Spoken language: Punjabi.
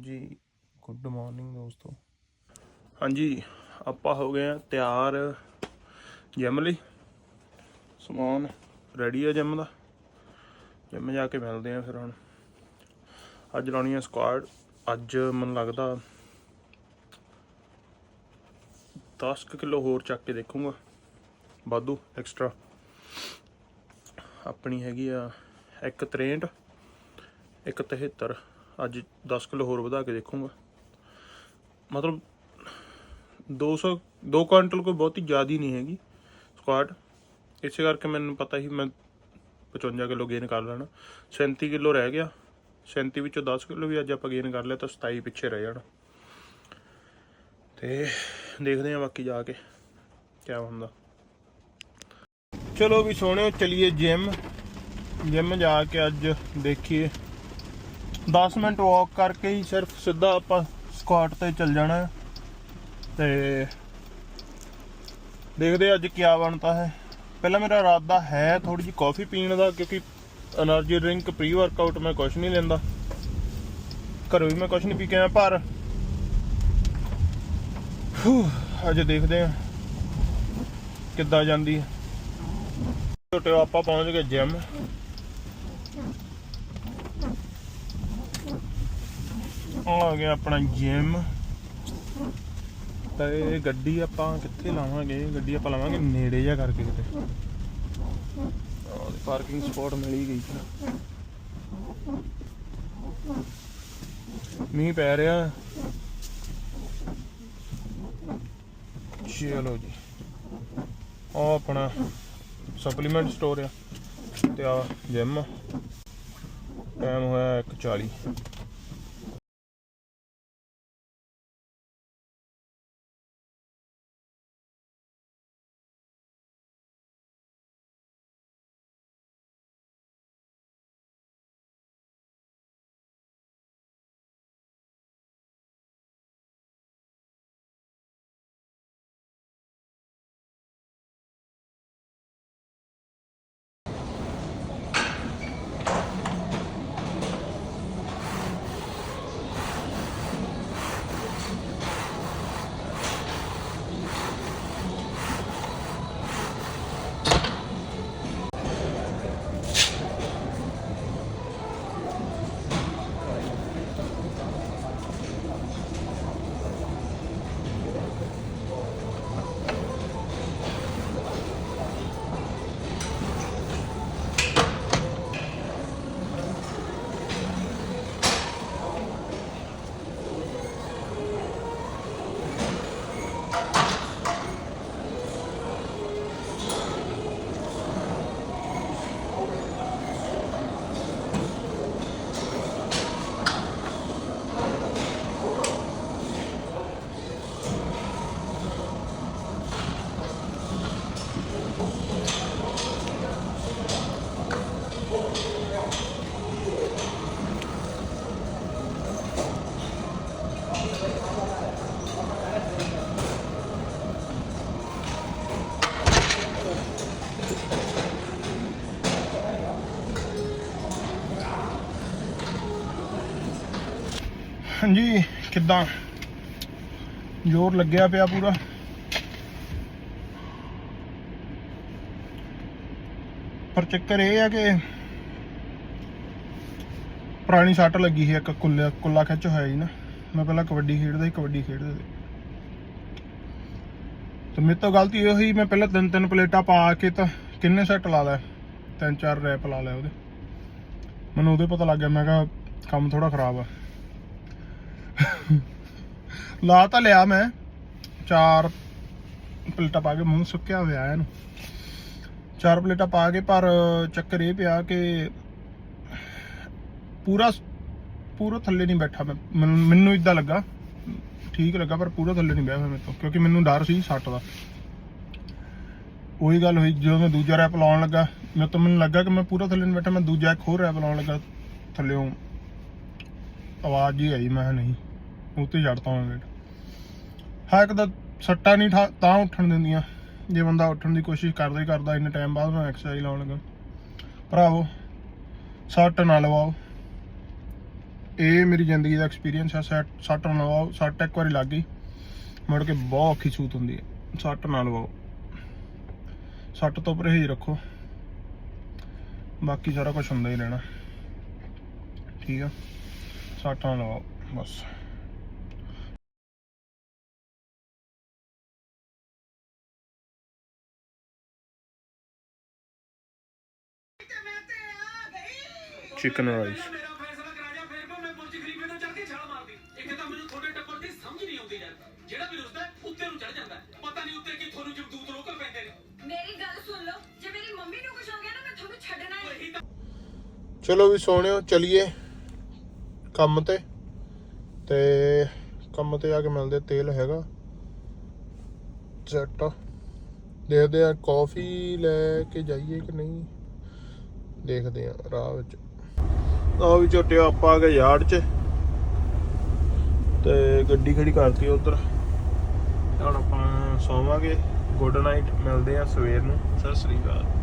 ਜੀ ਗੁੱਡ ਮਾਰਨਿੰਗ ਦੋਸਤੋ। ਹਾਂਜੀ, ਆਪਾਂ ਹੋ ਗਏ ਆ ਤਿਆਰ ਜਿਮ ਲਈ। ਸਮਾਨ ਰੈਡੀ ਆ ਜਿਮ ਦਾ। ਜਿਮ ਜਾ ਕੇ ਮਿਲਦੇ ਆ ਫਿਰ ਹੁਣ। ਅੱਜ ਲਾਉਣੀ ਆ ਸਕੁਆਡ ਅੱਜ ਮੈਨੂੰ ਲੱਗਦਾ 10 ਕਿਲੋ ਹੋਰ ਚੱਕ ਕੇ ਦੇਖੂੰਗਾ। ਵਾਧੂ ਐਕਸਟਰਾ ਆਪਣੀ ਹੈਗੀ ਆ 163 173 ਅੱਜ 10 ਕਿਲੋ ਹੋਰ ਵਧਾ ਕੇ ਦੇਖੂੰਗਾ। ਮਤਲਬ 200 2 ਕੁਇੰਟਲ ਕੋਈ ਬਹੁਤੀ ਜ਼ਿਆਦਾ ਨਹੀਂ ਹੈਗੀ ਸਕੁਆਟ ਇਸੇ ਕਰਕੇ ਮੈਨੂੰ ਪਤਾ ਸੀ ਮੈਂ 55 ਕਿਲੋ ਗੇਨ ਕਰ ਲੈਣਾ। 37 ਕਿਲੋ ਰਹਿ ਗਿਆ। 37 ਵਿੱਚੋਂ 10 ਕਿਲੋ ਵੀ ਅੱਜ ਆਪਾਂ ਗੇਨ ਕਰ ਲਿਆ ਤਾਂ 27 ਪਿੱਛੇ ਰਹਿ ਜਾਣਾ। ਤੇ ਦੇਖਦੇ ਹਾਂ ਬਾਕੀ ਜਾ ਕੇ ਕੀ ਹੁੰਦਾ। ਚਲੋ ਵੀ ਸੋਹਣਿਓ, ਚਲਿਏ ਜਿਮ ਜਿਮ ਜਾ ਕੇ ਅੱਜ ਦੇਖੀਏ। 10 ਮਿੰਟ ਵਾਕ ਕਰਕੇ ਹੀ ਸਿਰਫ ਸਿੱਧਾ ਆਪਾਂ ਸਕਾਟ ਤੇ ਚੱਲ ਜਾਣਾ। ਤੇ ਦੇਖਦੇ ਅੱਜ ਕੀ ਬਣਦਾ ਹੈ। ਪਹਿਲਾਂ ਮੇਰਾ ਇਰਾਦਾ ਹੈ ਥੋੜੀ ਜੀ ਕਾਫੀ ਪੀਣ ਦਾ, ਕਿਉਂਕਿ એનર્ਜੀ ਡਰਿੰਕ ਪ੍ਰੀ ਵਰਕਆਊਟ ਮੈਂ ਕੁਝ ਨਹੀਂ ਲੈਂਦਾ। ਘਰੋਂ ਵੀ ਮੈਂ ਕੁਝ ਨਹੀਂ ਪੀ ਕੇ ਆਇਆ, ਪਰ ਅੱਜ ਦੇਖਦੇ ਆ ਕਿੱਦਾਂ ਜਾਂਦੀ ਹੈ। ਟੋਟੇ ਆਪਾਂ ਪਹੁੰਚ ਗਏ ਜਿਮ ਆ ਗਿਆ ਆਪਣਾ ਜਿਮ ਤੇ ਗੱਡੀ ਆਪਾਂ ਕਿੱਥੇ ਲਾਵਾਂਗੇ? ਗੱਡੀ ਆਪਾਂ ਲਾਵਾਂਗੇ ਨੇੜੇ ਜਾ ਕਰਕੇ ਕਿਤੇ। ਉਹਦੀ ਪਾਰਕਿੰਗ ਸਪੌਟ ਮਿਲ ਹੀ ਗਈ ਮੀਂਹ ਪੈ ਰਿਹਾ। ਚਲੋ ਜੀ। ਉਹ ਆਪਣਾ ਸਪਲੀਮੈਂਟ ਸਟੋਰ ਆ। ਤੇ ਆ। ਜਿਮ ਟਾਈਮ ਹੋਇਆ 1:40 ਹਾਂਜੀ, ਕਿੱਦਾਂ? ਜ਼ੋਰ ਲੱਗਿਆ ਪਿਆ ਪੂਰਾ। ਪਰ ਚੱਕਰ ਇਹ ਆ ਕਿ ਪੁਰਾਣੀ ਸੱਟ ਲੱਗੀ ਸੀ, ਇੱਕ ਕੁੱਲਾ ਕੁੱਲਾ ਖਿੱਚ ਹੋਇਆ ਜੀ ਨਾ। ਮੈਂ ਪਹਿਲਾਂ ਕਬੱਡੀ ਖੇਡਦਾ ਸੀ, ਕਬੱਡੀ ਖੇਡਦੇ ਸੀ। ਤੇ ਮੇਰੇ ਤੋਂ ਗਲਤੀ ਇਹ ਹੋਈ ਮੈਂ ਪਹਿਲਾਂ ਤਿੰਨ ਤਿੰਨ ਪਲੇਟਾਂ ਪਾ ਕੇ ਤਾਂ ਕਿੰਨੇ ਸੈੱਟ ਲਾ ਲਿਆ? ਤਿੰਨ ਚਾਰ ਰੈਪ ਲਾ ਲਿਆ ਉਹਦੇ। ਮੈਨੂੰ ਉਹਦੇ ਪਤਾ ਲੱਗ ਗਿਆ, ਮੈਂ ਕਿਹਾ ਕੰਮ ਥੋੜਾ ਖਰਾਬ ਆ। ਲਾ ਤਾਂ ਲਿਆ ਮੈਂ। ਚਾਰ ਪਲੇਟਾਂ ਪਾ ਕੇ ਮੂੰਹ ਸੁੱਕਿਆ ਹੋਇਆ ਇਹਨੂੰ। ਚਾਰ ਪਲੇਟਾਂ ਪਾ ਕੇ ਪਰ ਚੱਕਰ ਇਹ ਪਿਆ ਕਿ ਪੂਰਾ ਪੂਰਾ ਥੱਲੇ ਨਹੀਂ ਬੈਠਾ ਮੈਂ। ਮੈਨੂੰ ਮੈਨੂੰ ਇਦਾਂ ਲੱਗਾ। ਠੀਕ ਲੱਗਾ ਪਰ ਪੂਰਾ ਥੱਲੇ ਨਹੀਂ ਬੈਠਾ ਮੇਰੇ ਤੋਂ, ਕਿਉਂਕਿ ਮੈਨੂੰ ਡਰ ਸੀ ਸੱਟ ਦਾ। ਉਹੀ ਗੱਲ ਹੋਈ, ਜਦੋਂ ਮੈਂ ਦੂਜਾ ਰੈਪ ਲਾਉਣ ਲੱਗਾ, ਮੈਂ ਤਾਂ ਮੈਨੂੰ ਲੱਗਾ ਕਿ ਮੈਂ ਪੂਰਾ ਥੱਲੇ ਨਹੀਂ ਬੈਠਾ, ਮੈਂ ਦੂਜਾ ਇੱਕ ਹੋਰ ਰੈਪ ਲਾਉਣ ਲੱਗਾ ਥੱਲੇੋਂ ਆਵਾਜ਼ ਹੀ ਆਈ, ਮੈਂ ਨਹੀਂ। ਉੱਤੇ ਛੱਡਤਾ ਮੈਂ ਵੇਟ ਹਾਂ, ਇੱਕ ਤਾਂ ਸੱਟਾਂ ਨਹੀਂ ਠਾ- ਤਾਂ ਉੱਠਣ ਦਿੰਦੀਆਂ। ਜੇ ਬੰਦਾ ਉੱਠਣ ਦੀ ਕੋਸ਼ਿਸ਼ ਕਰਦਾ ਹੀ ਕਰਦਾ, ਇੰਨੇ ਟਾਈਮ ਬਾਅਦ ਮੈਂ ਐਕਸਰਸਾਈਜ਼ ਲਾਉਣ ਲੱਗਾ। ਭਰਾਵੋ, ਸੱਟ ਨਾ ਲਵਾਓ। ਇਹ ਮੇਰੀ ਜ਼ਿੰਦਗੀ ਦਾ ਐਕਸਪੀਰੀਅੰਸ ਹੈ ਸੱਟ ਸੱਟ ਨਾ ਲਵਾਓ। ਸੱਟ ਇੱਕ ਵਾਰੀ ਲੱਗ ਗਈ। ਮੁੜ ਕੇ ਬਹੁਤ ਔਖੀ ਸੂਤ ਹੁੰਦੀ ਹੈ। ਸੱਟ ਨਾ ਲਵਾਓ। ਸੱਟ ਤੋਂ ਪਰਹੇਜ਼ ਰੱਖੋ। ਬਾਕੀ ਸਾਰਾ ਕੁਝ ਹੁੰਦਾ ਹੀ ਰਹਿਣਾ। ਠੀਕ ਆ? ਸੱਟ ਨਾ ਲਵਾਓ। ਬਸ। ਆਉਂਦੀ ਯਾਰ ਜਿਹੜਾ ਵੀ ਰੁਸਦਾ ਹੈ, ਉੱਤੇ ਨੂੰ ਚੜ ਜਾਂਦਾ ਹੈ। ਪਤਾ ਨਹੀਂ ਉੱਤੇ ਕੀ ਤੁਹਾਨੂੰ ਜਮਦੂਤ ਲੋਕਲ ਪੈਂਦੇ ਨੇ ਮੇਰੀ ਗੱਲ ਸੁਣ ਲਓ ਜੇ ਮੇਰੀ ਮੰਮੀ ਨੂੰ ਕੁਝ ਹੋ ਗਿਆ ਨਾ ਮੈਂ ਤੁਹਾਨੂੰ ਛੱਡਣਾ ਨਹੀਂ। ਇਹੀ ਤਾਂ ਚਲੋ ਵੀ ਸੋਹਣਿਓ ਚਲਿਏ ਕੰਮ ਤੇ। ਤੇ ਕੰਮ ਤੇ ਆ ਕੇ ਮਿਲਦੇ ਤੇਲ ਹੈਗਾ। ਸੈਟ ਦੇਖਦੇ ਆ ਕਾਫੀ ਲੈ ਕੇ ਜਾਈਏ ਕਿ ਨਹੀਂ? ਦੇਖਦੇ ਆ ਰਾਹ ਵਿੱਚ। ਉਹ ਵੀ ਝੋਟਿਆ ਆਪਾਂ ਆ ਗਏ ਯਾਰਡ 'ਚ। ਤੇ ਗੱਡੀ ਖੜੀ ਕਰਤੀ ਉਧਰ। ਹੁਣ ਆਪਾਂ ਸੌਵਾਂਗੇ। ਗੁੱਡ ਨਾਈਟ ਮਿਲਦੇ ਆ ਸਵੇਰ ਨੂੰ। ਸਤਿ ਸ੍ਰੀ ਅਕਾਲ।